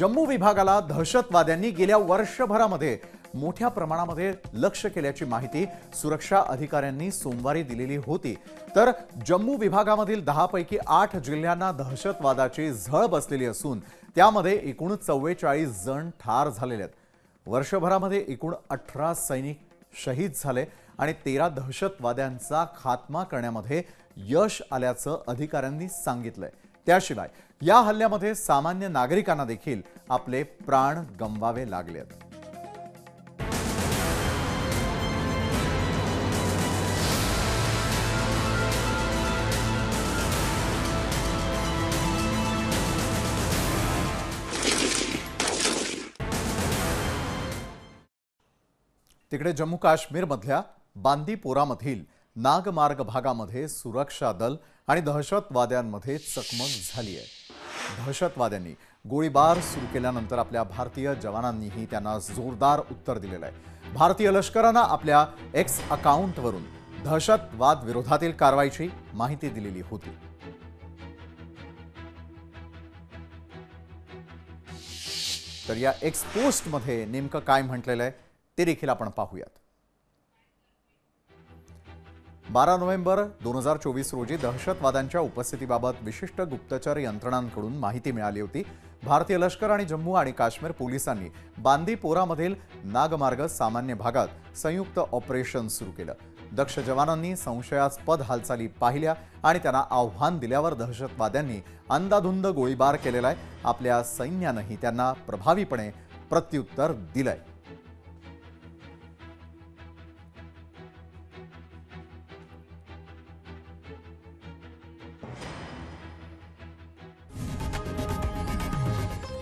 जम्मू विभागाला दहशतवाद्यांनी गेल्या वर्षभरामध्ये मोठ्या प्रमाणामध्ये लक्ष केल्याची माहिती सुरक्षा अधिकाऱ्यांनी सोमवारी दिलेली होती. तर जम्मू विभागामधील दहापैकी आठ जिल्ह्यांना दहशतवादाची झळ बसलेली असून त्यामध्ये एकूण चव्वेचाळीस जण ठार झालेले आहेत. वर्षभरामध्ये एकूण अठरा सैनिक शहीद झाले आणि तेरा दहशतवाद्यांचा खात्मा करण्यामध्ये यश आल्याचं अधिकाऱ्यांनी सांगितलंय. त्याशिवाय या हल्ल्यामध्ये सामान्य नागरिकांना देखील आपले प्राण गमवावे लागले तिकडे जम्मू काश्मीरमधल्या बांदीपोरामधील नागमार्ग भागामध्ये सुरक्षा दल आणि दहशतवाद्यांमध्ये चकमक झाली आहे. दहशतवाद्यांनी गोळीबार सुरू केल्यानंतर आपल्या भारतीय जवानांनीही त्यांना जोरदार उत्तर दिलेलं आहे. भारतीय लष्करानं आपल्या एक्स अकाउंटवरून दहशतवाद विरोधातील कारवाईची माहिती दिलेली होती. तर या एक्सपोस्टमध्ये नेमकं काय म्हटलेलं आहे ते देखील आपण पाहूयात. बारा नोव्हेंबर दोन हजार चोवीस रोजी दहशतवाद्यांच्या उपस्थितीबाबत विशिष्ट गुप्तचर यंत्रणांकडून माहिती मिळाली होती. भारतीय लष्कर आणि जम्मू आणि काश्मीर पोलिसांनी बांदीपोरामधील नागमार्ग सामान्य भागात संयुक्त ऑपरेशन सुरू केलं. दक्ष जवानांनी संशयास्पद हालचाली पाहिल्या आणि त्यांना आव्हान दिल्यावर दहशतवाद्यांनी अंदाधुंद गोळीबार केलेला आहे. आपल्या सैन्यानंही त्यांना प्रभावीपणे प्रत्युत्तर दिलंय.